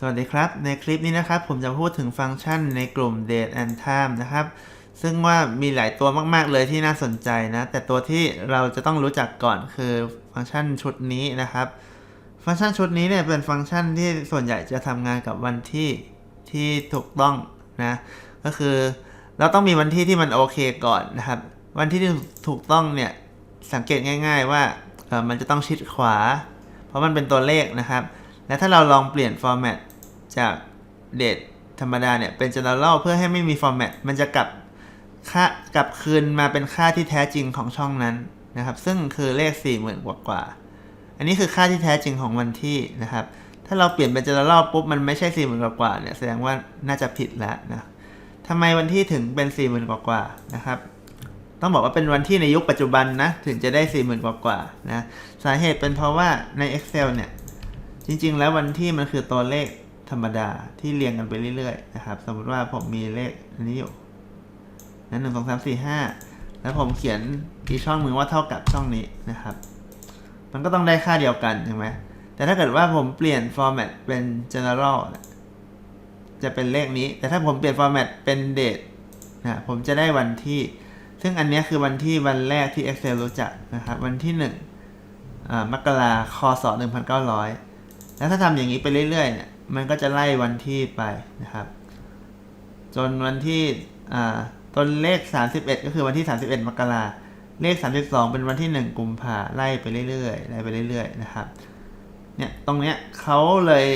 สวัสดีครับ ในคลิปนี้นะครับ ผมจะพูดถึงฟังก์ชันในกลุ่ม date and time นะครับ ซึ่งว่ามีหลายตัวมากๆเลยที่น่าสนใจนะ แต่ตัวที่เราจะต้องรู้จักก่อนคือฟังก์ชันชุดนี้นะครับ ฟังก์ชันชุดนี้เนี่ยเป็นฟังก์ชันที่ส่วนใหญ่จะทำงานกับวันที่ที่ถูกต้องนะ ก็คือเราต้องมีวันที่ที่มันโอเคก่อนนะครับ วันที่ที่ถูกต้องเนี่ยสังเกตง่าย ๆ ว่ามันจะต้องชิดขวา เพราะมันเป็นตัวเลขนะครับ และถ้าเราลองเปลี่ยนฟอร์แมตจากเดทธรรมดาเนี่ยเป็น general เพื่อให้ไม่มีฟอร์แมตมันจะกลับค่ากลับคืนมาเป็นค่าที่แท้จริงของช่องนั้นนะครับ ซึ่งคือเลข 40,000กว่ากว่า อันนี้คือค่าที่แท้จริงของวันที่นะครับ ถ้าเราเปลี่ยนเป็น general ปุ๊บมันไม่ใช่40,000กว่ากว่าเนี่ยแสดงว่าน่าจะผิดแล้วนะทำไมวันที่ถึงเป็น 40,000กว่ากว่านะครับต้องบอกว่าเป็นวันที่ในยุคปัจจุบันนะถึงจะได้ 40,000กว่ากว่านะสาเหตุเป็นเพราะว่าใน Excel เนี่ย จริงๆ แล้ววันที่มันคือตัวเลขธรรมดาที่เรียงกันไปเรื่อยๆนะครับ สมมติว่าผมมีเลขอันนี้อยู่นั้นหนึ่งสองสามสี่ห้าแล้วผมเขียนอีช่องหนึ่งว่าเท่ากับช่องนี้นะครับ มันก็ต้องได้ค่าเดียวกันใช่ไหมแต่ถ้าเกิดว่าผมเปลี่ยน format เป็น general จะเป็นเลขนี้ แต่ถ้าผมเปลี่ยน format เป็น date นะผมจะได้วันที่ ซึ่งอันนี้คือวันที่วันแรกที่ Excel รู้จักนะครับ วันที่หนึ่งอ่ามกราคศ 1900 แล้วถ้าทำอย่างนี้ไปเรื่อยๆเนี่ยมันก็จะไล่วันที่ไปนะครับ จนวันที่อ่าต้นเลข 31 ก็คือวันที่ 31 มกราเลข 32 เป็นวันที่ 1 กุมภาไล่ไปเรื่อยๆไล่ไปเรื่อยๆนะครับเนี่ยตรงเนี้ยเขาเลย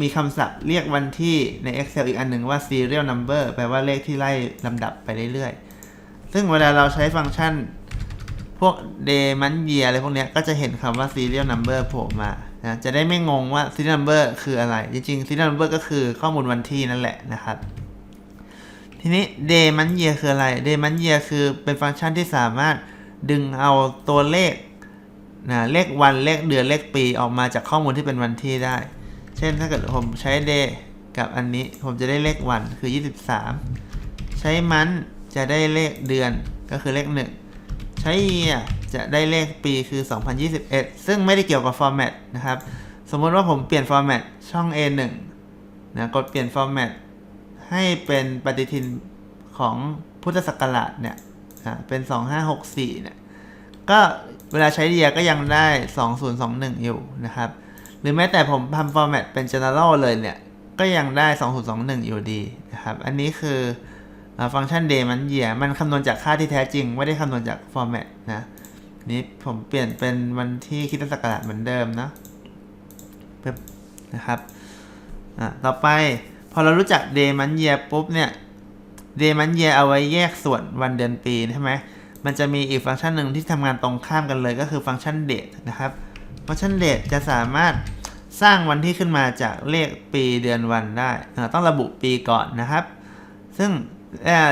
มีคำศัพท์เรียกวันที่ใน Excel อีกอันหนึ่งว่า serial number แปลว่าเลขที่ไล่ลำดับไปเรื่อยๆ ซึ่งเวลาเราใช้ฟังก์ชัน พวก day month year อะไรพวกเนี้ยก็จะเห็นคำว่า serial number โผล่มานะจะได้ไม่งงว่า serial number คืออะไร จริงๆ serial number ก็คือข้อมูลวันที่นั่นแหละนะครับ ทีนี้ day month year คืออะไร day month year คือเป็นฟังก์ชันที่สามารถดึงเอาตัวเลขนะเลขวันเลขเดือนเลขปีออกมาจากข้อมูลที่เป็นวันที่ได้ เช่นถ้าเกิดผมใช้ day กับอันนี้ผมจะได้เลขวันคือ 23 ใช้มันจะได้เลขเดือนก็คือเลข1 ใช้ year จะได้เลขปีคือ 2021 ซึ่งไม่ได้เกี่ยวกับ format นะครับ สมมติว่าผมเปลี่ยน format ช่อง A1 นะกดเปลี่ยน format ให้เป็นปฏิทินของพุทธศักราชเนี่ยอะเป็น 2564เนี่ยก็เวลาใช้ year ก็ยังได้ 2021 อยู่นะครับ หรือแม้แต่ผมทำ format เป็น general เลยเนี่ย ก็ยังได้ 2021 อยู่ดีนะครับ อันนี้คือ ฟังก์ชัน day มัน year มันคำนวณจากค่าที่แท้จริง ไม่ได้คำนวณจาก format นะนี้ผมเปลี่ยนเป็นวันที่คิดศักราชเหมือนเดิมนะปึ๊บนะครับอะต่อไปพอเรารู้จัก day มัน year ปุ๊บเนี่ย day มัน year เอาไว้แยกส่วนวันเดือนปีใช่ไหม มันจะมีอีกฟังก์ชันหนึ่งที่ทำงานตรงข้ามกันเลยก็คือฟังก์ชัน date นะครับ ฟังก์ชัน date จะสามารถสร้างวันที่ขึ้นมาจากเลขปีเดือนวันได้อ่าต้องระบุปีก่อนนะครับ ซึ่ง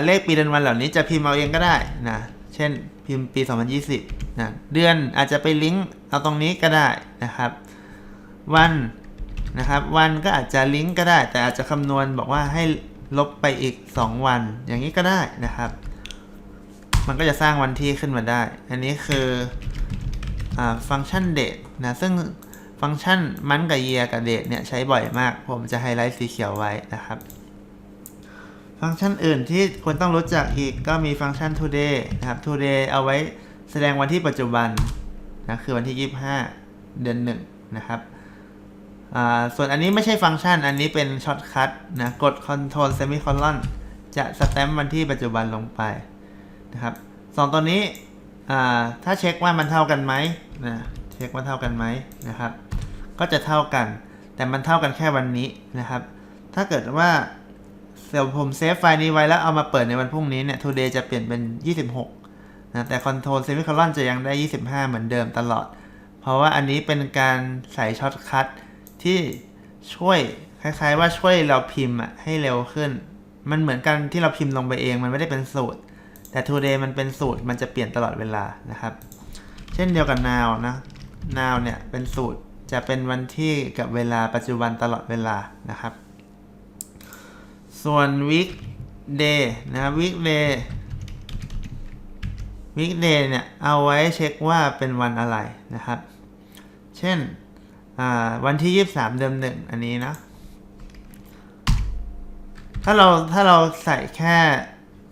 เลขปีเดือนวันเหล่านี้จะพิมพ์เอาเองก็ได้นะเช่นพิมพ์ปี 2020นะเดือนอาจจะไปลิงก์เอาตรงนี้ก็ได้นะครับ วันนะครับ วันก็อาจจะลิงก์ก็ได้ แต่อาจจะคำนวณบอกว่าให้ลบไปอีก 2 วัน อย่างนี้ก็ได้นะครับ มันก็จะสร้างวันที่ขึ้นมาได้ อันนี้คืออฟังก์ชันเดทนะซึ่งฟังก์ชันมันกับเยียกับเดทเนี่ยใช้บ่อยมาก ผมจะไฮไลท์สีเขียวไว้นะครับ ฟังก์ชันอื่นที่ควรต้องรู้จักอีกก็มีฟังก์ชัน today นะครับ today เอาไว้แสดงวันที่ปัจจุบันนะคือวันที่ 25 เดือนหนึ่งนะครับส่วนอันนี้ไม่ใช่ฟังก์ชัน อันนี้เป็นช็อตคัทนะกด control Semicolon จะสแตมป์วันที่ปัจจุบันลงไปนะครับสองตัวนี้ถ้าเช็คว่ามันเท่ากันไหมนะเช็คว่าเท่ากันไหมนะครับ ก็จะเท่ากัน แต่มันเท่ากันแค่วันนี้นะครับ ถ้าเกิดว่า ดี๋ยวผมเซฟไฟล์นี้ไว้แล้วเอามาเปิดในวันพรุ่งนี้เนี่ย today จะเปลี่ยนเป็น 26 นะ แต่ control semicolon จะยังได้ 25 เหมือนเดิมตลอด เพราะว่าอันนี้เป็นการใส่ช็อตคัทที่ช่วยคล้ายๆว่าช่วยเราพิมพ์อะให้เร็วขึ้น มันเหมือนกันที่เราพิมพ์ลงไปเอง มันไม่ได้เป็นสูตร แต่ today มันเป็นสูตร มันจะเปลี่ยนตลอดเวลานะครับ เช่นเดียวกับ now นะ now เนี่ยเป็นสูตร จะเป็นวันที่กับเวลาปัจจุบันตลอดเวลานะครับ ส่วน weekday นะครับ weekday weekday เนี่ย เอาไว้เช็คว่าเป็นวันอะไรนะครับ เช่นวันที่ 23 เดือนหนึ่งอันนี้นะ ถ้าเราถ้าเราใส่แค่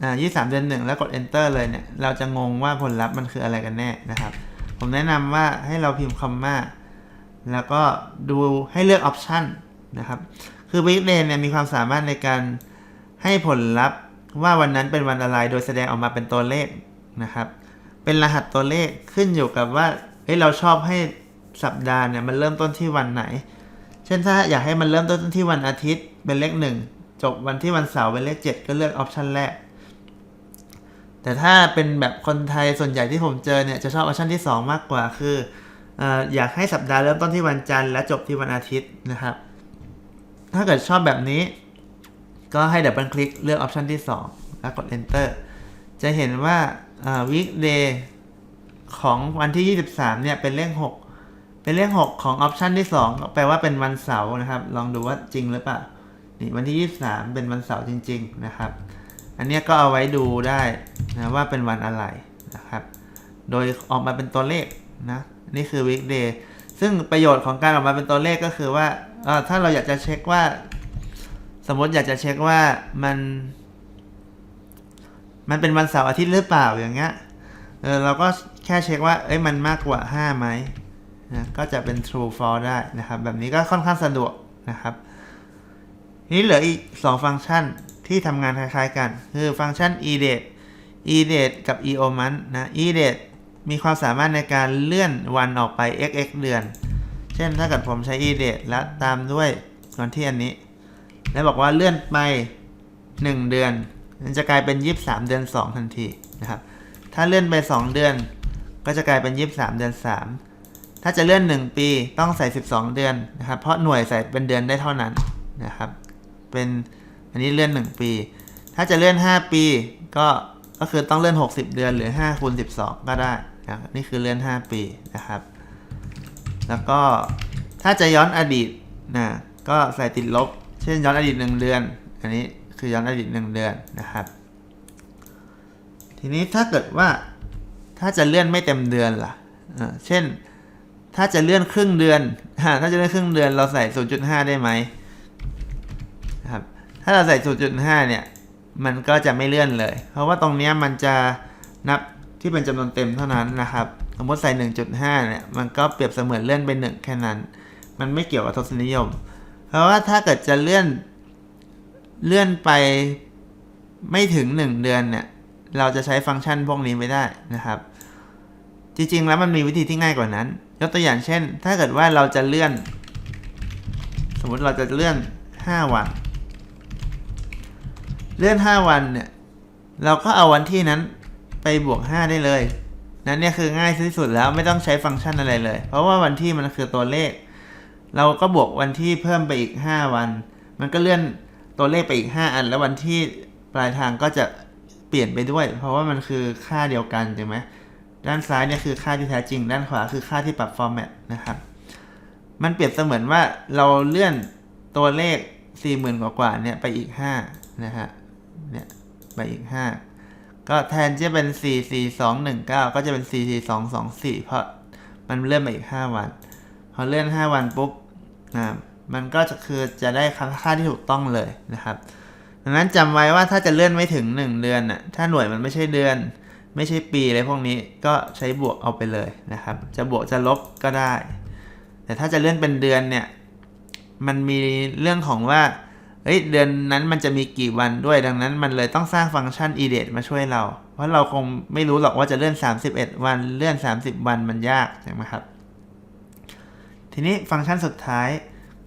อ่า23เดือนหนึ่งแล้วกด enter เลยเนี่ย เราจะงงว่าผลลัพธ์มันคืออะไรกันแน่นะครับ ผมแนะนำว่าให้เราพิมพ์คำว่าแล้วก็ดูให้เลือกออปชันนะครับ คือ weekday เนี่ยมีความสามารถในการให้ผลลัพธ์ว่าวันนั้นเป็นวันอะไร โดยแสดงออกมาเป็นตัวเลขนะครับ เป็นรหัสตัวเลขขึ้นอยู่กับว่าเฮ้ยเราชอบให้สัปดาห์เนี่ยมันเริ่มต้นที่วันไหน เช่นถ้าอยากให้มันเริ่มต้นที่วันอาทิตย์เป็นเลขหนึ่งจบวันที่วันเสาร์เป็นเลขเจ็ดก็เลือกออปชันแรก แต่ถ้าเป็นแบบคนไทยส่วนใหญ่ที่ผมเจอเนี่ยจะชอบออปชันที่ 2 มากกว่าคือออยากให้สัปดาห์เริ่มต้นที่วันจันทร์และจบที่วันอาทิตย์นะครับ ถ้าเกิดชอบแบบนี้ ก็ให้ดับเบิลคลิกเลือกออปชันที่ 2 แล้วกด enter จะเห็นว่าวีคเดย์ของวันที่ 23 เนี่ย เป็นเลข 6 เป็นเลข 6 ของออปชันที่ 2 แปลว่าเป็นวันเสาร์นะครับ ลองดูว่าจริงหรือเปล่า นี่วันที่ 23 เป็นวันเสาร์จริง ๆ นะครับ อันนี้ก็เอาไว้ดูได้นะว่าเป็นวันอะไรนะครับ โดยออกมาเป็นตัวเลขนะ นี่คือ weekday ซึ่งประโยชน์ของการออกมาเป็นตัวเลขก็คือว่า อ่อถ้าเราอยากจะเช็คว่า สมมติอยากจะเช็คว่ามัน มันเป็นวันเสาร์อาทิตย์หรือเปล่าอย่างเงี้ยเออเราก็แค่เช็คว่า เอ้ยมันมากกว่า 5 ไหมนะก็จะเป็น true false ได้นะครับ แบบนี้ก็ค่อนข้างสะดวกนะครับนี้เหลืออีก 2 ฟังก์ชันที่ทำงานคล้ายๆกัน คือฟังก์ชัน edate edate กับ eomonth นะ edate มีความสามารถในการเลื่อนวันออกไป xx เดือน เช่นถ้าเกิดผมใช้ edate แล้วตามด้วยวันที่อันนี้ แล้วบอกว่าเลื่อนไป 1 เดือน มันจะกลายเป็น 23 เดือน 2 ทันทีนะครับ ถ้าเลื่อนไป 2 เดือน ก็จะกลายเป็น 23 เดือน 3 ถ้าจะเลื่อน 1 ปีต้องใส่ 12 เดือนนะครับ เพราะหน่วยใส่เป็นเดือนได้เท่านั้นนะครับ เป็นอันนี้เลื่อน 1 ปี ถ้าจะเลื่อน 5 ปีก็ก็คือต้องเลื่อน 60 เดือนหรือ5คูณ12 ก็ได้นะนี่คือเลื่อน 5 ปีนะครับ แล้วก็ถ้าจะย้อนอดีตนะก็ใส่ติดลบ เช่นย้อนอดีต1เดือน อันนี้คือย้อนอดีต1เดือนนะครับ ทีนี้ถ้าเกิดว่าถ้าจะเลื่อนไม่เต็มเดือนล่ะเช่นถ้าจะเลื่อนครึ่งเดือน ถ้าจะเลื่อนครึ่งเดือนเราใส่ 0.5 ได้ไหมนะครับ ถ้าเราใส่ 0.5 เนี่ย มันก็จะไม่เลื่อนเลย เพราะว่าตรงนี้มันจะนับที่เป็นจำนวนเต็มเท่านั้นนะครับ สมมติใส่ 1.5 เนี่ย มันก็เปรียบเสมือนเลื่อนไป1แค่นั้น มันไม่เกี่ยวกับทศนิยม เพราะว่าถ้าเกิดจะเลื่อน เลื่อนไปไม่ถึง 1 เดือนเนี่ย เราจะใช้ฟังก์ชันพวกนี้ไม่ได้นะครับ จริงๆ แล้วมันมีวิธีที่ง่ายกว่านั้น ยกตัวอย่างเช่น ถ้าเกิดว่าเราจะเลื่อน สมมุติเราจะเลื่อน 5 วัน เลื่อน 5 วันเนี่ย เราก็เอาวันที่นั้นไปบวก 5 ได้เลย นั่นเนี่ยคือง่ายที่สุดแล้วไม่ต้องใช้ฟังก์ชันอะไรเลย เพราะว่าวันที่มันคือตัวเลข เราก็บวกวันที่เพิ่มไปอีก 5 วัน มันก็เลื่อนตัวเลขไปอีก 5 อัน แล้ววันที่ปลายทางก็จะเปลี่ยนไปด้วย เพราะว่ามันคือค่าเดียวกันถูกไหมด้านซ้ายเนี่ยคือค่าที่แท้จริง ด้านขวาคือค่าที่ปรับฟอร์แมตนะครับ มันเปรียบเสมือนว่าเราเลื่อนตัวเลข 40,000 กว่าๆเนี่ยไปอีก5นะฮะเนี่ยไปอีก 5 ก็แทนที่จะเป็น 4 4 2 1 9 ก็จะเป็น 4 4 2 2 4 เพราะมันเลื่อนไปอีก 5 วัน พอเลื่อน 5 วันปุ๊บนะมันก็จะคือจะได้ค่าที่ถูกต้องเลยนะครับ ดังนั้นจำไว้ว่าถ้าจะเลื่อนไม่ถึง 1 เดือนน่ะถ้าหน่วยมันไม่ใช่เดือน ไม่ใช่ปีอะไรพวกนี้ก็ใช้บวกเอาไปเลยนะครับ จะบวกจะลบก็ได้ แต่ถ้าจะเลื่อนเป็นเดือนเนี่ยมันมีเรื่องของว่า เฮ้ยเดือนนั้นมันจะมีกี่วันด้วยดังนั้นมันเลยต้องสร้างฟังก์ชัน edit มาช่วยเรา เพราะเราคงไม่รู้หรอกว่าจะเลื่อน 31 วันเลื่อน 30 วันมันยากใช่ไหมครับ ทีนี้ฟังก์ชันสุดท้าย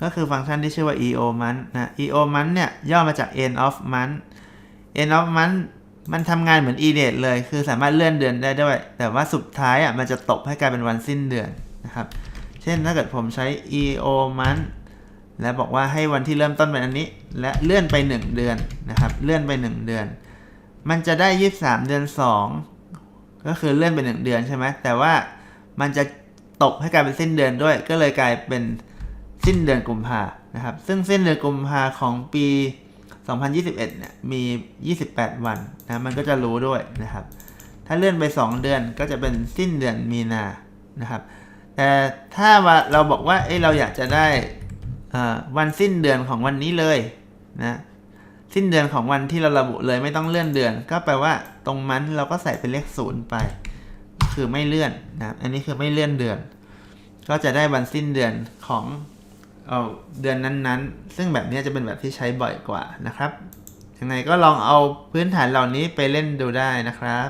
ก็คือฟังก์ชันที่ชื่อว่า eo month นะ eo month เนี่ยย่อมาจาก end of month end of month มันทำงานเหมือน edit เลย คือสามารถเลื่อนเดือนได้ด้วย แต่ว่าสุดท้ายอะมันจะตบให้กลายเป็นวันสิ้นเดือนนะครับ เช่นถ้าเกิดผมใช้ eo month และบอกว่าให้วันที่เริ่มต้นเป็นอันนี้ และเลื่อนไป 1 เดือนนะครับ เลื่อนไป 1 เดือน มันจะได้ 23 เดือน 2 ก็คือเลื่อนไป 1 เดือนใช่ไหมแต่ว่ามันจะตกให้กลายเป็นสิ้นเดือนด้วย ก็เลยกลายเป็นสิ้นเดือนกุมภานะครับ ซึ่งสิ้นเดือนกุมภาของปี 2021 เนี่ยมี 28 วันนะมันก็จะรู้ด้วยนะครับ ถ้าเลื่อนไป 2 เดือนก็จะเป็นสิ้นเดือนมีนานะครับ แต่ถ้าเราบอกว่าเอ้เราอยากจะได้ วันสิ้นเดือนของวันนี้เลยนะสิ้นเดือนของวันที่เราระบุเลยไม่ต้องเลื่อนเดือน ก็แปลว่าตรงมันเราก็ใส่เป็นเลขศูนย์ไป คือไม่เลื่อนนะอันนี้คือไม่เลื่อนเดือน ก็จะได้วันสิ้นเดือนของเอาเดือนนั้นๆ ซึ่งแบบนี้จะเป็นแบบที่ใช้บ่อยกว่านะครับยังไงก็ลองเอาพื้นฐานเหล่านี้ไปเล่นดูได้นะครับ